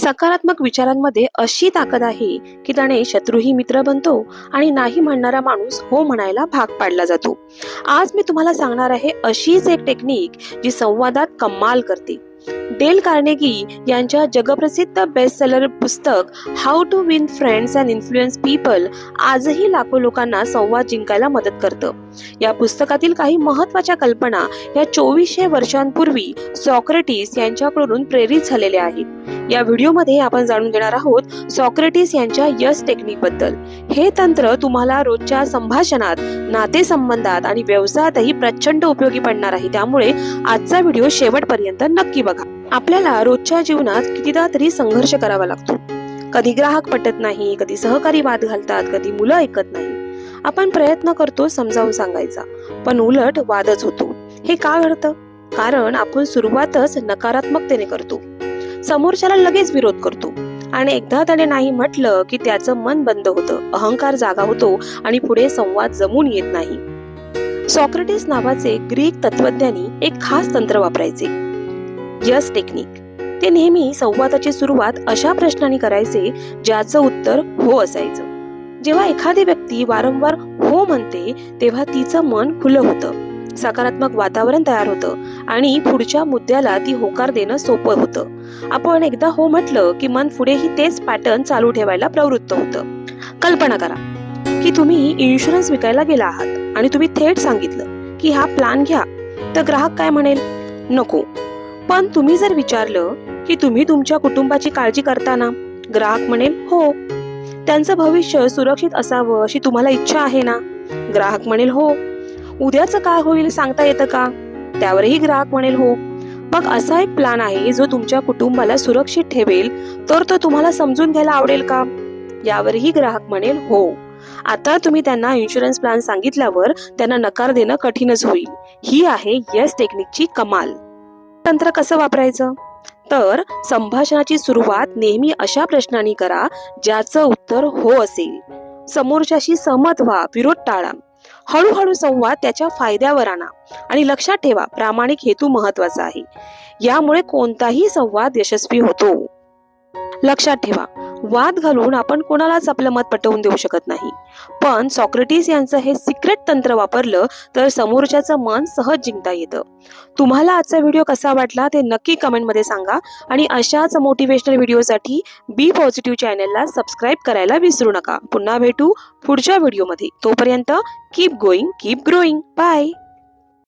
सकारात्मक विचारांमध्ये अशी ताकद आहे की त्याने शत्रूही मित्र बनतो आणि नाही म्हणणारा माणूस हो म्हणायला भाग पाडला जातो. आज मी तुम्हाला सांगणार आहे अशीच एक टेक्निक जी संवादात कमाल करते. डेल कार्नेगी यांच्या जगप्रसिद्ध बेस्ट सेलर पुस्तक how to win friends and influence people आजही लाखो लोकांना संवाद जिंकायला मदत करतं. या पुस्तकातील काही महत्त्वाच्या कल्पना या चोवीसशे वर्षांपूर्वी सॉक्रेटिस यांच्याकडून प्रेरित झालेल्या आहेत. या व्हिडिओमध्ये आपण जाणून घेणार आहोत सॉक्रेटिस यांच्या यस टेक्निकबद्दल हे तंत्र तुम्हाला रोजच्या संभाषणात नातेसंबंधात आणि व्यवसायातही प्रचंड उपयोगी पडणार आहे. त्यामुळे आजचा व्हिडिओ शेवटपर्यंत नक्की बघा. आपल्याला रोजच्या जीवनात कितीदा तरी संघर्ष करावा लागतो. कधी ग्राहक पटत नाही कधी सहकारी वाद घालतात कधी मुलं ऐकत नाही. आपण प्रयत्न करतो समजावून सांगायचा. पण उलट वादच होतो. हे का घडतं? कारण आपण सुरुवातच नकारात्मकतेने करतो. समोरच्याला लगेच विरोध करतो. आणि एकदा त्याने नाही म्हटलं की त्याचं मन बंद होतं. अहंकार जागा होतो आणि पुढे संवाद जमून येत नाही. सॉक्रेटिस नावाचे ग्रीक तत्वज्ञानी एक खास तंत्र वापरायचे. Yes technique. ते नेहमी संवादाची सुरुवात अशा प्रश्नांनी करायचे ज्याचं उत्तर हो असायचं. जेव्हा एखादी व्यक्ती वारंवार हो म्हणते तेव्हा तिचं मन खुलं होतं. सकारात्मक वातावरण तयार होतं आणि पुढच्या मुद्द्याला ती होकार देणं सोपं होतं. आपण एकदा हो म्हटलं की मन पुढेही तेच पॅटर्न चालू ठेवायला प्रवृत्त होतं. कल्पना करा की तुम्ही इन्शुरन्स विकायला गेला आहात आणि तुम्ही थेट सांगितलं की हा प्लान घ्या. तर ग्राहक काय म्हणेल? नको. पण तुम्ही जर विचारलं की तुम्ही तुमच्या कुटुंबाची काळजी करताना? ग्राहक म्हणेल हो. त्यांचं भविष्य सुरक्षित असावं अशी तुम्हाला इच्छा आहे ना? ग्राहक म्हणेल हो. उद्याचं काय होईल सांगता येतं का? त्यावरही ग्राहक म्हणेल हो. मग असा एक प्लान आहे जो तुमच्या कुटुंबाला सुरक्षित ठेवेल तर तो तुम्हाला समजून घ्यायला आवडेल का? यावरही ग्राहक म्हणेल हो. आता तुम्ही त्यांना इन्शुरन्स प्लॅन सांगितल्यावर त्यांना नकार देणं कठीणच होईल. ही आहे येस टेक्निकची कमाल. तंत्र कसं वापरायचं? तर संभाषणाची सुरुवात नेहमी अशा प्रश्नांनी करा ज्याचं उत्तर हो असेल. समोरच्याशी सहमत व्हा विरोध टाळा. हळूहळू संवाद त्याच्या फायद्यावर आणा आणि लक्षात ठेवा प्रामाणिक हेतू महत्त्वाचा आहे. यामुळे कोणताही संवाद यशस्वी होतो. लक्षात ठेवा वाद घालून आपण कोणालाच आपलं मत पटवून देऊ शकत नाही. पण सॉक्रेटिस यांचं हे सिक्रेट तंत्र वापरलं तर समोरच्याचं मन सहज जिंकता येतं. तुम्हाला आजचा व्हिडिओ कसा वाटला ते नक्की कमेंटमध्ये सांगा आणि अशाच मोटिवेशनल व्हिडिओसाठी बी पॉझिटिव्ह चॅनलला सबस्क्राईब करायला विसरू नका. पुन्हा भेटू पुढच्या व्हिडिओमध्ये तोपर्यंत keep going keep growing bye